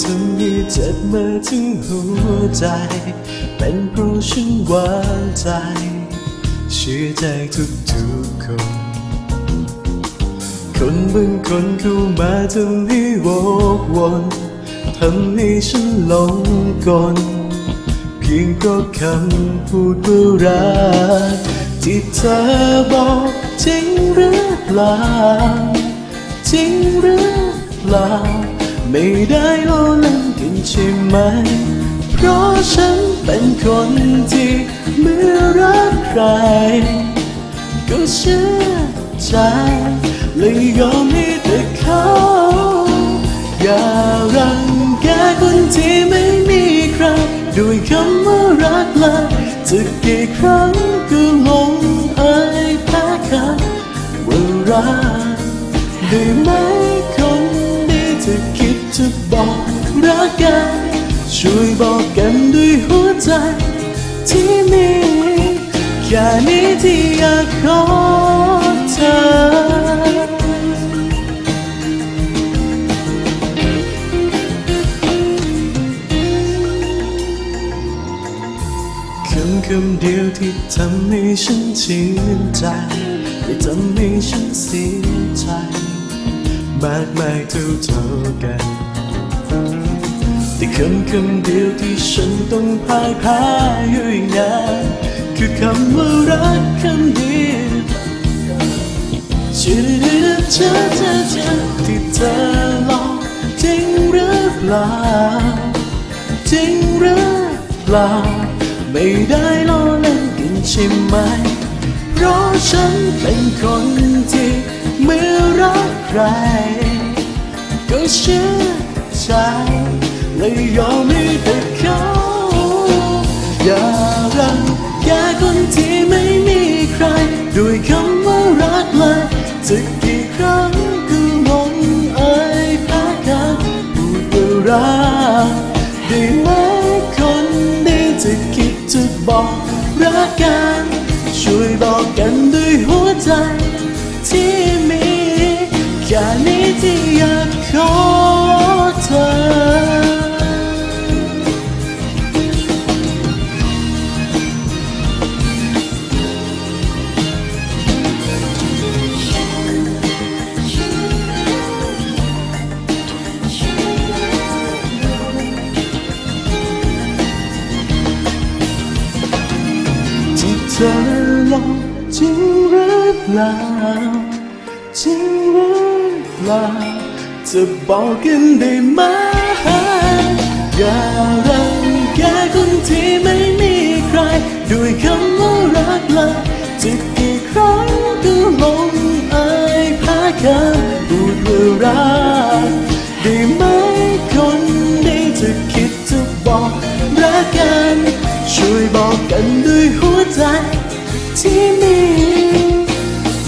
ทำให้เจ็บมาถึงหัวใจ เป็นเพราะฉันวางใจ เชื่อใจทุกๆคน คนบางคนเข้ามาทำให้วกวนทำให้ฉันหลงกลเพียงเพราะคำพูดว่ารักที่เธอบอกจริงหรือเปล่าจริงหรือเปล่า ไม่ได้ล้อเล่นกันใช่ไหม เพราะฉันเป็นคนที่เมื่อรักใคร ก็เชื่อใจเลยยอมให้แต่เขาอย่ารังแกคนที่ไม่มีใครด้วยคำว่ารักเลยจะกี่ครั้งก็ลงเอ่ยแพ้คำว่ารักได้ไหม จะบอกรักกัน ช่วยบอกกันด้วยหัวใจ ที่มีแค่นี้ที่อยากขอเธอคำคำเดียวที่ทำให้ฉันชื่นใจไม่ทำให้ฉันเสียใจ มากมายเท่าเท่ากัน แต่คำคำเดียวที่ฉันต้องพ่ายแพ้อยู่อีกนานคือคำว่ารักคำเดียวชื่อเธอเธอเธอเธอที่เธอหลอกจริงหรือเปล่าจริงหรือเปล่าไม่ได้ล้อเล่นกันใช่ไหม เพราะฉันเป็นคนที่เมื่อรักใคร ก็เชื่อใจ เลยยอมให้แต่เขาอย่ารังแกคนที่ไม่มีใคร ด้วยคำว่ารักเลยจะกี่ครั้งก็หลงเอ่ยแพ้กันพูดว่ารักได้ไหมคนนี้จะคิดจะบอกรักกัน ช่วยบอกกันด้วยหัวใจ เธอลองจริงหรือเปล่าจริงหรือเปล่าจะบอกกันได้ไหมอย่ารังแกคนที่ไม่มีใคร ด้วยคำว่ารักเลยจะกี่ครั้งก็หลงอ่ยแพ้คำพูดว่ารักได้ไหมคนนี้จะคิดจะบอกรักกัน ช่วยบอกกันด้วย ใจที่มี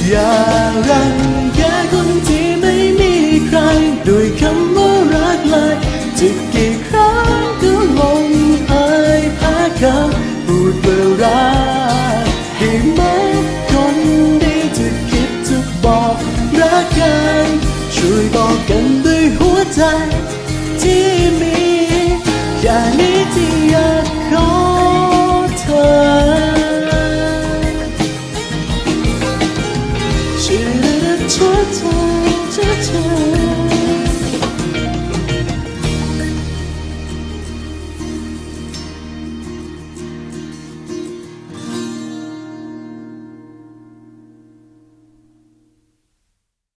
อย่ารังแกคนที่ไม่มีใคร ด้วยคำว่ารักเลยจะกี่ครั้งก็ลงอ่ยแพ้คำพูดว่ารักได้ไหมคนดีจะคิดจะบอกรักกันช่วยบอกกันด้วยหัวใจที่มีแค่นี้ 错